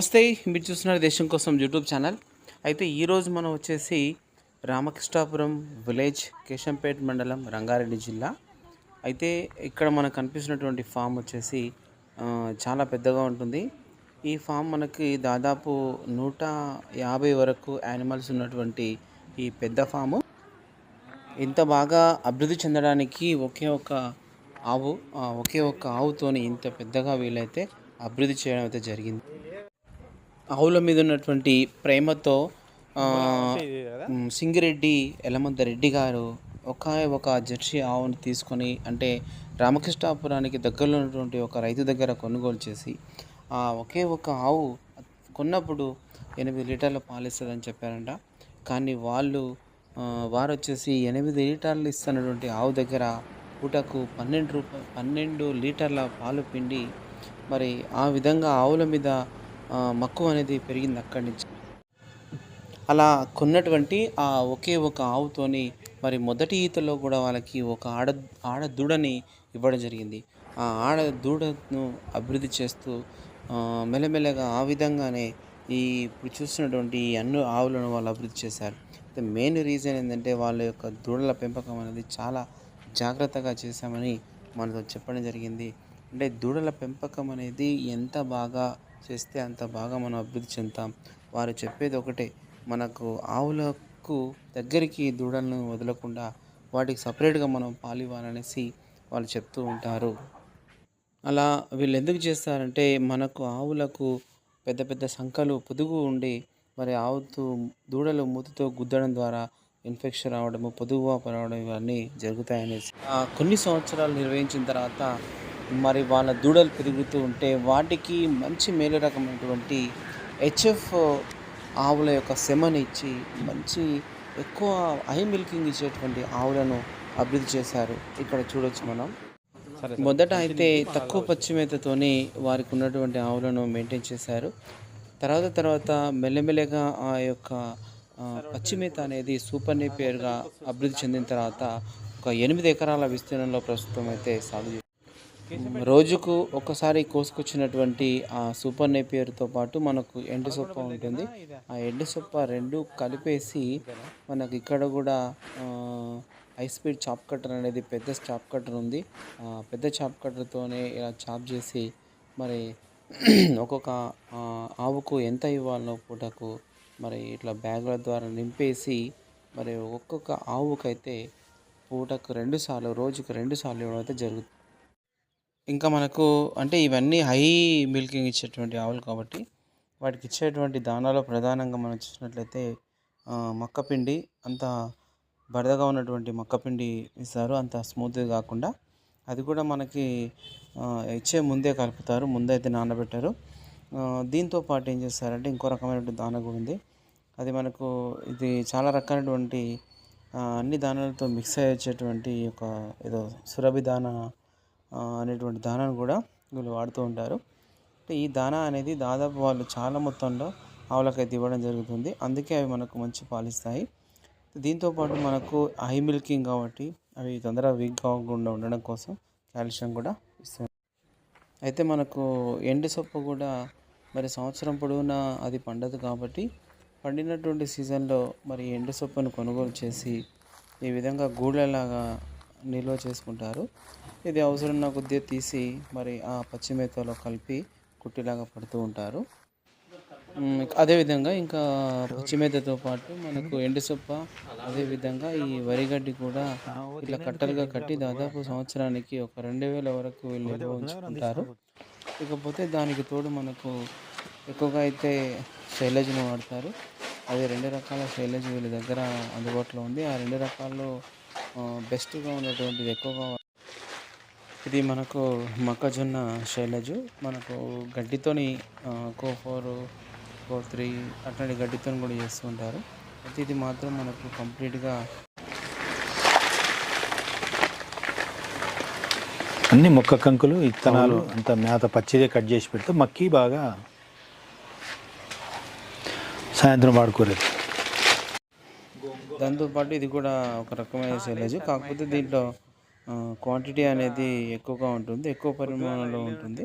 నమస్తే మీరు చూస్తున్నారు దేశం కోసం యూట్యూబ్ ఛానల్. అయితే ఈరోజు మనం వచ్చేసి రామకృష్ణాపురం విలేజ్ కేశంపేట్ మండలం రంగారెడ్డి జిల్లా. అయితే ఇక్కడ మనకు కనిపిస్తున్నటువంటి ఫామ్ వచ్చేసి చాలా పెద్దగా ఉంటుంది. ఈ ఫామ్ మనకి దాదాపు నూట యాభై వరకు యానిమల్స్ ఉన్నటువంటి ఈ పెద్ద ఫాము. ఇంత బాగా అభివృద్ధి చెందడానికి ఒకే ఒక ఆవు ఒకే ఒక ఆవుతోని ఇంత పెద్దగా వీలైతే అభివృద్ధి చేయడం అయితే జరిగింది. ఆవుల మీద ఉన్నటువంటి ప్రేమతో సింగిరెడ్డి ఎలమంత రెడ్డి గారు ఒక ఒక జెర్సీ ఆవును తీసుకొని అంటే రామకృష్ణాపురానికి దగ్గరలో ఉన్నటువంటి ఒక రైతు దగ్గర కొనుగోలు చేసి ఆ ఒకే ఒక ఆవు కొన్నప్పుడు ఎనిమిది లీటర్ల పాలు ఇస్తుందని చెప్పారంట. కానీ వాళ్ళు వారు వచ్చేసి ఎనిమిది లీటర్లు ఇస్తున్నటువంటి ఆవు దగ్గర పూటకు పన్నెండు రూపాయ పన్నెండు లీటర్ల పాలు పిండి మరి ఆ విధంగా ఆవుల మీద మక్కువ అనేది పెరిగింది అక్కడి నుంచి. అలా కొన్నటువంటి ఆ ఒకే ఒక ఆవుతోని మరి మొదటి ఈతలో కూడా వాళ్ళకి ఒక ఆడ ఆడ దూడని ఇవ్వడం జరిగింది. ఆ ఆడ దూడను అభివృద్ధి చేస్తూ మెల్లమెల్లగా ఆ విధంగానే ఈ ఇప్పుడు చూస్తున్నటువంటి ఈ అన్ని ఆవులను వాళ్ళు అభివృద్ధి చేశారు. మెయిన్ రీజన్ ఏంటంటే వాళ్ళ యొక్క దూడల పెంపకం అనేది చాలా జాగ్రత్తగా చేశామని మనతో చెప్పడం జరిగింది. అంటే దూడల పెంపకం అనేది ఎంత బాగా చేస్తే అంత బాగా మనం అభివృద్ధి చెందుతాం. వారు చెప్పేది ఒకటే మనకు ఆవులకు దగ్గరికి దూడలను వదలకుండా వాటికి సపరేట్గా మనం పాలు ఇవ్వాలనేసి వాళ్ళు చెప్తూ ఉంటారు. అలా వీళ్ళు ఎందుకు చేస్తారంటే మనకు ఆవులకు పెద్ద పెద్ద సంఖలు పొదుగు ఉండి మరి ఆవుతూ దూడలు మూతితో గుద్దడం ద్వారా ఇన్ఫెక్షన్ రావడము పొదుగు రావడం ఇవన్నీ జరుగుతాయనేసి. ఆ, కొన్ని సంవత్సరాలు నిర్వహించిన తర్వాత మరి వాళ్ళ దూడలు పెరుగుతూ ఉంటే వాటికి మంచి మేలు రకమైనటువంటి హెచ్ఎఫ్ ఆవుల యొక్క సెమని ఇచ్చి మంచి ఎక్కువ హై మిల్కింగ్ ఇచ్చేటువంటి ఆవులను అభివృద్ధి చేశారు. ఇక్కడ చూడొచ్చు మనం. మొదట అయితే తక్కువ పచ్చి మేతతోని వారికి ఉన్నటువంటి ఆవులను మెయింటైన్ చేశారు. తర్వాత తర్వాత మెల్లమెల్లగా ఆ యొక్క ఆ, పచ్చి మేత అనేది సూపర్ నేపియర్గా అభివృద్ధి చెందిన తర్వాత ఒక ఎనిమిది ఎకరాల విస్తీర్ణంలో ప్రస్తుతం అయితే సాగు. రోజుకు ఒకసారి కోసుకొచ్చినటువంటి ఆ సూపర్ నేపియర్తో పాటు మనకు ఎండు సొప్ప ఉంటుంది. ఆ ఎండు సొప్ప రెండు కలిపేసి మనకి ఇక్కడ కూడా హై స్పీడ్ చాప్ కట్టర్ అనేది పెద్ద చాప్ కట్టర్ ఉంది. ఆ పెద్ద చాప్ కట్టర్తోనే ఇలా చాప్ చేసి మరి ఒక్కొక్క ఆవుకు ఎంత ఇవ్వాలో పూటకు మరి ఇట్లా బ్యాగుల ద్వారా నింపేసి మరి ఒక్కొక్క ఆవుకైతే పూటకు రెండు సార్లు రోజుకు రెండు సార్లు ఇవ్వడం అయితే జరుగుతుంది. ఇంకా మనకు అంటే ఇవన్నీ హై మిల్కింగ్ ఇచ్చేటువంటి ఆవులు కాబట్టి వాటికి ఇచ్చేటువంటి దానాలో ప్రధానంగా మనం చూసినట్లయితే మక్కపిండి అంత బరదగా ఉన్నటువంటి మక్కపిండి ఇస్తారు. అంత స్మూత్గా కాకుండా అది కూడా మనకి ఇచ్చే ముందే కలుపుతారు ముందైతే నానబెట్టారు. దీంతో పాటు ఏం చేస్తారంటే ఇంకో రకమైనటువంటి దాన కూడా ఉంది. అది మనకు ఇది చాలా రకాలైనటువంటి అన్ని దానాలతో మిక్స్ అయ్యేటువంటి ఒక ఏదో సురభి దాన అనేటువంటి దానాను కూడా వీళ్ళు వాడుతూ ఉంటారు. అంటే ఈ దానా అనేది దాదాపు వాళ్ళు చాలా మొత్తంలో ఆవులకైతే ఇవ్వడం జరుగుతుంది. అందుకే అవి మనకు మంచి పాలిస్తాయి. దీంతో పాటు మనకు హై మిల్కింగ్ కాబట్టి అవి తొందరగా వీక్ కాకుండా ఉండడం కోసం కాల్షియం కూడా ఇస్తుంది అయితే మనకు ఎండు సొప్ప కూడా మరి సంవత్సరం పొడవునా అది పండదు కాబట్టి పండినటువంటి సీజన్లో మరి ఎండు సొప్పను కొనుగోలు చేసి ఈ విధంగా గూళ్ళలాగా నిల్వ చేసుకుంటారు. ఇది అవసరం కొద్దిగా తీసి మరి ఆ పచ్చిమేతలో కలిపి కుట్టిలాగా పడుతూ ఉంటారు. అదేవిధంగా ఇంకా పచ్చిమేతతో పాటు మనకు ఎండుసొప్ప అదేవిధంగా ఈ వరిగడ్డి కూడా ఇట్లా కట్టలుగా కట్టి దాదాపు సంవత్సరానికి ఒక రెండు వేల వరకు వీళ్ళు నిల్వ ఉంచుకుంటారు ఇకపోతే దానికి తోడు మనకు ఎక్కువగా అయితే శైలజ్ను వాడతారు. అది రెండు రకాల శైలజ్ వీళ్ళ దగ్గర అందుబాటులో ఉంది. ఆ రెండు రకాల్లో బెస్ట్గా ఉన్నటువంటిది ఎక్కువగా ఇది మనకు మొక్కజొన్న శైలజు. మనకు గడ్డితోని కో ఫోర్ కో త్రీ అట్లాంటి గడ్డితో కూడా చేస్తూ ఉంటారు. అయితే ఇది మాత్రం మనకు కంప్లీట్గా అన్ని మొక్క కంకులు ఇత్తనాలు అంత మేత పచ్చిదే కట్ చేసి పెడితే మక్కి బాగా సాయంత్రం వాడుకోలేదు. దాంతోపాటు ఇది కూడా ఒక రకమైన శైలజు. కాకపోతే దీంట్లో క్వాంటిటీ అనేది ఎక్కువగా ఉంటుంది ఎక్కువ పరిమాణంలో ఉంటుంది.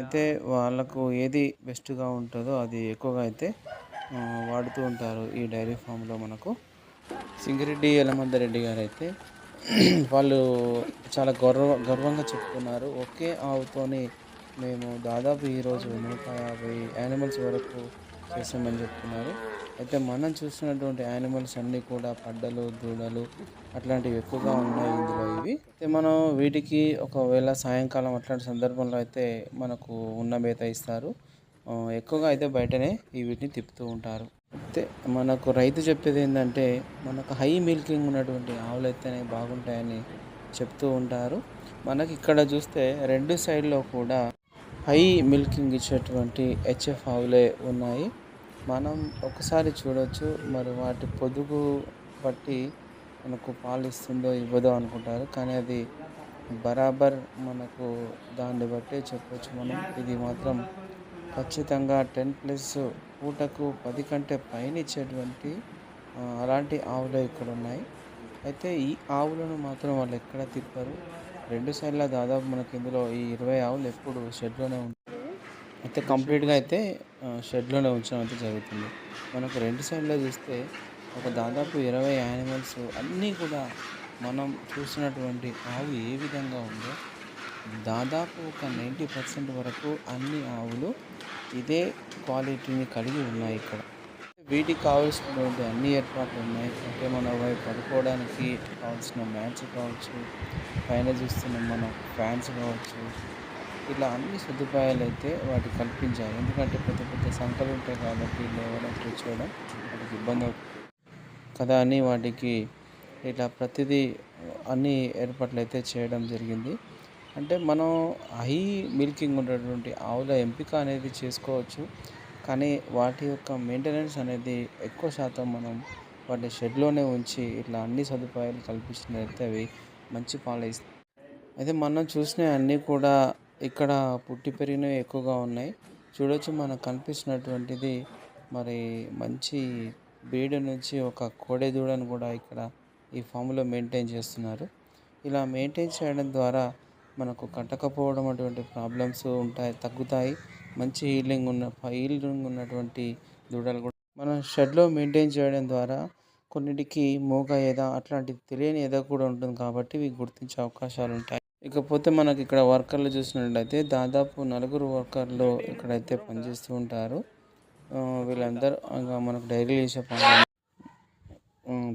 అయితే వాళ్ళకు ఏది బెస్ట్గా ఉంటుందో అది ఎక్కువగా అయితే వాడుతూ ఉంటారు ఈ డైరీ ఫామ్లో మనకు. సింగిరెడ్డి యలమందరెడ్డి గారు అయితే వాళ్ళు చాలా గర్వ గర్వంగా చెప్తున్నారు. ఒకే ఆవుతోని మేము దాదాపు ఈరోజు నూట యాభై యానిమల్స్ వరకు చేసామని చెప్తున్నారు. అయితే మనం చూస్తున్నటువంటి యానిమల్స్ అన్నీ కూడా పడ్డలు దూడలు అట్లాంటివి ఎక్కువగా ఉన్నాయి. ఇందులో ఇవి అయితే మనం వీటికి ఒకవేళ సాయంకాలం అట్లాంటి సందర్భంలో అయితే మనకు ఉన్న మేత ఇస్తారు. ఎక్కువగా అయితే బయటనే ఈ వీటిని తిప్పుతూ ఉంటారు. అయితే మనకు రైతు చెప్పేది ఏంటంటే మనకు హై మిల్కింగ్ ఉన్నటువంటి ఆవులు అయితేనే బాగుంటాయని చెప్తూ ఉంటారు. మనకి ఇక్కడ చూస్తే రెండు సైడ్లో కూడా హై మిల్కింగ్ ఇచ్చేటువంటి హెచ్ఎఫ్ ఆవులే ఉన్నాయి. మనం ఒకసారి చూడొచ్చు మరి వాటి పొదుగు బట్టి మనకు పాలు ఇస్తుందో ఇవ్వదో అనుకుంటారు. కానీ అది బరాబర్ మనకు దాన్ని బట్టే చెప్పొచ్చు మనం. ఇది మాత్రం ఖచ్చితంగా టెన్ ప్లస్ పూటకు పది కంటే పైన ఇచ్చేటువంటి అలాంటి ఆవులు ఇక్కడ ఉన్నాయి. అయితే ఈ ఆవులను మాత్రం వాళ్ళు ఎక్కడ తిప్పరు? రెండు సైడ్ల దాదాపు మనకి ఇందులో ఈ ఇరవై ఆవులు ఎప్పుడు షెడ్లోనే ఉంటాయి అయితే కంప్లీట్గా అయితే షెడ్లోనే ఉంచడం అయితే జరుగుతుంది. మనకు రెండు సైడ్లో చూస్తే ఒక దాదాపు ఇరవై యానిమల్స్ అన్నీ కూడా మనం చూసినటువంటి ఆవు ఏ విధంగా ఉందో దాదాపు ఒక నైంటీ పర్సెంట్ వరకు అన్ని ఆవులు ఇదే క్వాలిటీని కలిగి ఉన్నాయి ఇక్కడ. వీటికి కావాల్సినటువంటి అన్ని ఏర్పాట్లు ఉన్నాయి. అంటే మన వైపు పడుకోవడానికి కావాల్సిన మ్యాట్స్ కావచ్చు పైన చూస్తున్న మన ఫ్యాన్స్ కావచ్చు ఇలా అన్ని సదుపాయాలు అయితే వాటికి కల్పించాలి ఎందుకంటే పెద్ద పెద్ద సంఖ్యలు ఉంటాయి కాబట్టి లేవడం కూర్చోవడం వాటికి ఇబ్బంది అవుతుంది కదా అని వాటికి ఇట్లా ప్రతిదీ అన్ని ఏర్పాట్లు అయితే చేయడం జరిగింది. అంటే మనం హై మిల్కింగ్ ఉన్నటువంటి ఆవుల ఎంపిక అనేది చేసుకోవచ్చు. కానీ వాటి యొక్క మెయింటెనెన్స్ అనేది ఎక్కువ శాతం మనం వాటి షెడ్లోనే ఉంచి ఇట్లా అన్ని సదుపాయాలు కల్పించినట్లయితే అవి మంచి పాలు ఇస్తాయి అయితే మనం చూసిన అన్నీ కూడా ఇక్కడ పుట్టి పెరిగినవి ఎక్కువగా ఉన్నాయి. చూడొచ్చు మనకు కనిపిస్తున్నటువంటిది మరి మంచి బీడు నుంచి ఒక కోడె దూడను కూడా ఇక్కడ ఈ ఫామ్లో మెయింటైన్ చేస్తున్నారు. ఇలా మెయింటైన్ చేయడం ద్వారా మనకు కట్టకపోవడం అటువంటి ప్రాబ్లమ్స్ ఉంటాయి తగ్గుతాయి. మంచి హీలింగ్ ఉన్న హీలింగ్ ఉన్నటువంటి దూడలు కూడా మనం షెడ్లో మెయింటైన్ చేయడం ద్వారా కొన్నిటికి మూగ ఎద అట్లాంటి తెలియని ఏదో కూడా ఉంటుంది కాబట్టి ఇవి గుర్తించే అవకాశాలు ఉంటాయి. ఇకపోతే మనకి ఇక్కడ వర్కర్లు చూసినట్లయితే దాదాపు నలుగురు వర్కర్లు ఇక్కడైతే పనిచేస్తూ ఉంటారు. వీళ్ళందరూ ఇంకా మనకు డైరీలు చేసే పనులు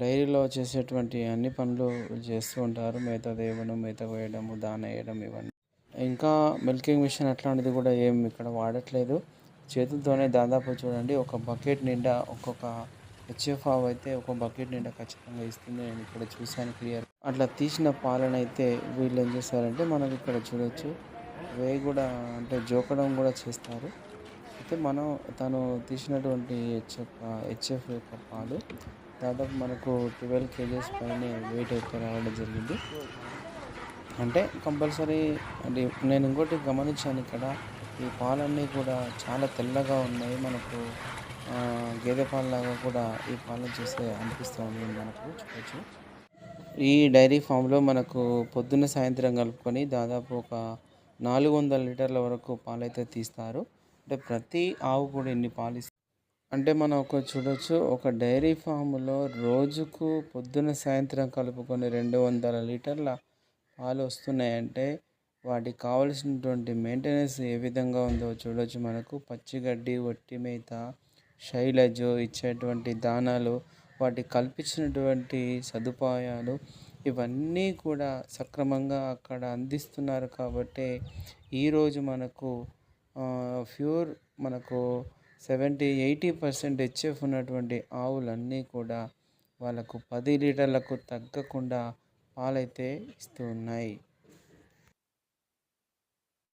డైరీలో చేసేటువంటి అన్ని పనులు చేస్తూ ఉంటారు. మేత తేవడం మేత వేయడము దాన వేయడం ఇవన్నీ. ఇంకా మిల్కింగ్ మిషన్ అట్లాంటిది కూడా ఏం ఇక్కడ వాడట్లేదు. చేతులతోనే దాదాపు చూడండి ఒక బకెట్ నిండా ఒక్కొక్క హెచ్ఎఫ్ ఆవు అయితే ఒక బకెట్ నిండా ఖచ్చితంగా ఇస్తుంది. నేను ఇక్కడ చూశాను క్లియర్. అట్లా తీసిన పాలన అయితే వీళ్ళు ఏం చేస్తారంటే మనం ఇక్కడ చూడొచ్చు వే కూడా అంటే జోకడం కూడా చేస్తారు. అయితే మనం తను తీసినటువంటి హెచ్ఎఫ్ హెచ్ఎఫ్ యొక్క పాలు దాదాపు మనకు ట్వెల్వ్ కేజెస్ పైన వెయిట్ అయితే రావడం జరిగింది. అంటే కంపల్సరీ అంటే నేను ఇంకోటి గమనించాను ఇక్కడ ఈ పాలన్నీ కూడా చాలా తెల్లగా ఉన్నాయి. మనకు గేదె పాలలాగా కూడా ఈ పాలను చూస్తే అనిపిస్తుంది మనకు చూడవచ్చు ఈ డైరీ ఫామ్లో మనకు పొద్దున్న సాయంత్రం కలుపుకొని దాదాపు ఒక నాలుగు వందల లీటర్ల వరకు పాలైతే తీస్తారు. అంటే ప్రతి ఆవు కూడా ఎన్ని పాలు అంటే మనం ఒక చూడొచ్చు ఒక డైరీ ఫామ్లో రోజుకు పొద్దున సాయంత్రం కలుపుకొని రెండు వందల లీటర్ల పాలు వస్తున్నాయంటే వాటికి కావలసినటువంటి మెయింటెనెన్స్ ఏ విధంగా ఉందో చూడొచ్చు మనకు. పచ్చిగడ్డి వట్టి మేత శైలజు ఇచ్చేటువంటి దానాలు వాటికి కల్పించినటువంటి సదుపాయాలు ఇవన్నీ కూడా సక్రమంగా అక్కడ అందిస్తున్నారు కాబట్టి ఈరోజు మనకు ప్యూర్ మనకు సెవెంటీ ఎయిటీ పర్సెంట్ హెచ్ఎఫ్ ఉన్నటువంటి ఆవులన్నీ కూడా వాళ్ళకు పది లీటర్లకు తగ్గకుండా పాలైతే ఇస్తూ ఉన్నాయి.